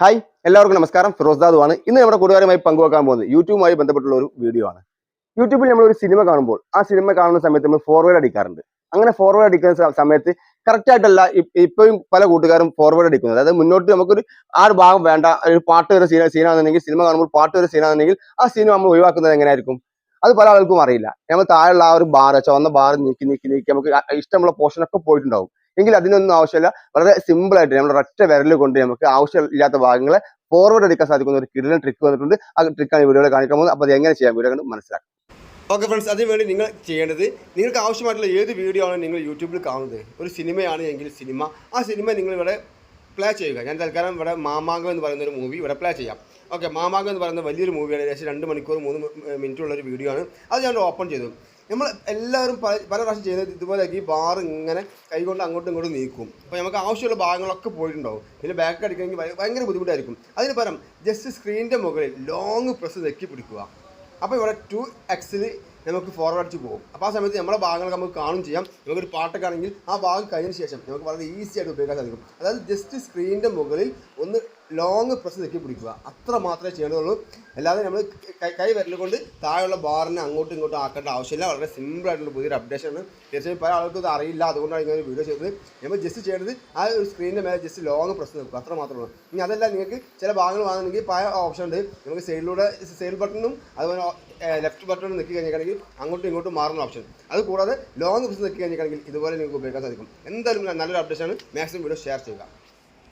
Hi എല്ലാവർക്കും നമസ്കാരം. ഫിറോസ് ദാദു ആണ്. ഇന്ന് നമ്മുടെ കൂട്ടുകാരുമായി പങ്കുവെക്കാൻ പോകുന്നത് യൂട്യൂബുമായി ബന്ധപ്പെട്ടുള്ള ഒരു വീഡിയോ ആണ്. യൂട്യൂബിൽ നമ്മൾ ഒരു സിനിമ കാണുമ്പോൾ ആ സിനിമ കാണുന്ന സമയത്ത് നമ്മൾ ഫോർവേഡ് അടിക്കാറുണ്ട്. അങ്ങനെ ഫോർവേഡ് അടിക്കുന്ന സമയത്ത് കറക്റ്റ് ആയിട്ടല്ല ഇപ്പോഴും പല കൂട്ടുകാരും ഫോർവേഡ് അടിക്കുന്നത്. അതായത് മുന്നോട്ട് നമുക്കൊരു ആ ഒരു ഭാഗം വേണ്ട ഒരു പാട്ട് വരെ സീന സീനാണെന്നുണ്ടെങ്കിൽ സിനിമ കാണുമ്പോൾ പാട്ട് വരെ സീനാണെന്നുണ്ടെങ്കിൽ ആ സീന നമ്മൾ ഒഴിവാക്കുന്നത് എങ്ങനെയായിരിക്കും? അത് പല ആൾക്കും അറിയില്ല. നമ്മൾ താഴെയുള്ള ആ ഒരു ബാർ ചുവന്ന ബാർ നീക്കി നീക്കി നീക്കി നമുക്ക് ഇഷ്ടമുള്ള പോർഷനൊക്കെ പോയിട്ടുണ്ടാവും. എങ്കിൽ അതിനൊന്നും ആവശ്യമില്ല. വളരെ സിമ്പിൾ ആയിട്ട് നമ്മുടെ ഒറ്റ വിരൽ കൊണ്ട് നമുക്ക് ആവശ്യമില്ലാത്ത ഭാഗങ്ങളെ ഫോർവേഡ് എടുക്കാൻ സാധിക്കുന്ന ഒരു കിടലൻ ട്രിക്ക് വന്നിട്ടുണ്ട്. ആ ട്രിക്കാണ് ഈ വീഡിയോയിൽ കാണിക്കാൻ പോകുന്നത്. അപ്പോൾ അത് എങ്ങനെ ചെയ്യാം വീഡിയോ കണ്ട് മനസ്സിലാക്കാം. ഓക്കെ ഫ്രണ്ട്സ് അതിനുവേണ്ടി നിങ്ങൾ ചെയ്യേണ്ടത് നിങ്ങൾക്ക് ആവശ്യമായിട്ടുള്ള ഏത് വീഡിയോ ആണ് നിങ്ങൾ യൂട്യൂബിൽ കാണുന്നത്? ഒരു സിനിമയാണ് എങ്കിൽ സിനിമ. ആ സിനിമ നിങ്ങൾ ഇവിടെ പ്ലേ ചെയ്യുക. ഞാൻ തൽക്കാലം ഇവിടെ മാമാങ്കം എന്ന് പറയുന്ന ഒരു മൂവി ഇവിടെ പ്ലേ ചെയ്യാം. ഓക്കെ മാമാങ്കം എന്ന് പറയുന്ന വലിയൊരു മൂവിയാണ് ഏകദേശം രണ്ട് മണിക്കൂർ മൂന്ന് മിനിറ്റ് ഉള്ള ഒരു വീഡിയോ ആണ്. അത് ഞാൻ ഓപ്പൺ ചെയ്തു. നമ്മൾ എല്ലാവരും പല പല പ്രാവശ്യം ചെയ്യുന്നത് ഇതുപോലെ ഈ ബാർ ഇങ്ങനെ കൈകൊണ്ട് അങ്ങോട്ടും ഇങ്ങോട്ടും നീക്കും. അപ്പോൾ നമുക്ക് ആവശ്യമുള്ള ഭാഗങ്ങളൊക്കെ പോയിട്ടുണ്ടാവും. പിന്നെ ബാക്ക് അടിക്കണമെങ്കിൽ ഭയ- ഭയങ്കര ബുദ്ധിമുട്ടായിരിക്കും. അതിന് പകരം ജസ്റ്റ് സ്ക്രീനിന്റെ മുകളിൽ ലോങ് പ്രസ് നെക്കി പിടിക്കുക. അപ്പോൾ ഇവിടെ ടു എക്സിൽ നമുക്ക് ഫോർവേഡ് അടിച്ച് പോകും. അപ്പോൾ ആ സമയത്ത് നമ്മുടെ ഭാഗങ്ങൾ നമുക്ക് കാണും ചെയ്യാം. നമുക്കൊരു പാട്ടൊക്കെ ആണെങ്കിൽ ആ ഭാഗം കഴിഞ്ഞതിന് ശേഷം നമുക്ക് വളരെ ഈസി ആയിട്ട് ഉപയോഗിക്കാൻ സാധിക്കും. അതായത് ജസ്റ്റ് സ്ക്രീനിന്റെ മുകളിൽ ഒന്ന് ലോങ് പ്രസ് നെക്കി പിടിക്കുക. അത്ര മാത്രമേ ചെയ്യേണ്ടതുള്ളൂ. അല്ലാതെ നമ്മൾ കൈ വിരൽ കൊണ്ട് താഴെയുള്ള ബാറിനെ അങ്ങോട്ടും ഇങ്ങോട്ടും ആക്കേണ്ട ആവശ്യമില്ല. വളരെ സിമ്പിൾ ആയിട്ടുള്ള പുതിയൊരു അപ്ഡേഷൻ ആണ്. തീർച്ചയായും പല ആൾക്കും ഇത് അറിയില്ല. അതുകൊണ്ടാണ് ഇങ്ങനെ വീഡിയോ ചെയ്തത്. നമ്മൾ ജസ്റ്റ് ചെയ്യേണ്ടത് ആ ഒരു സ്ക്രീനിന്റെ മേലെ ജസ്റ്റ് ലോങ് പ്രസ് നിൽക്കുക അത്ര മാത്രമേ ഉള്ളൂ. ഇനി അതല്ല നിങ്ങൾക്ക് ചില ഭാഗങ്ങൾ വാങ്ങണമെങ്കിൽ പല ഓപ്ഷൻ ഉണ്ട്. നമുക്ക് സൈഡിലൂടെ സെയിൽ ബട്ടണും അതുപോലെ ലെഫ്റ്റ് ബട്ടണും നിൽക്കി കഴിഞ്ഞിട്ടുണ്ടെങ്കിൽ അങ്ങോട്ടും ഇങ്ങോട്ടും മാറുന്ന ഓപ്ഷൻ അത് കൂടാതെ ലോങ് ബിസിനസ് നിൽക്കുകയാണെങ്കിൽ ഇതുപോലെ നിങ്ങൾക്ക് ഉപയോഗിക്കാൻ സാധിക്കും. എന്തായാലും നല്ലൊരു അപ്ഡേഷൻ ആണ്. മാക്സിമം വീഡിയോ ഷെയർ ചെയ്യുക.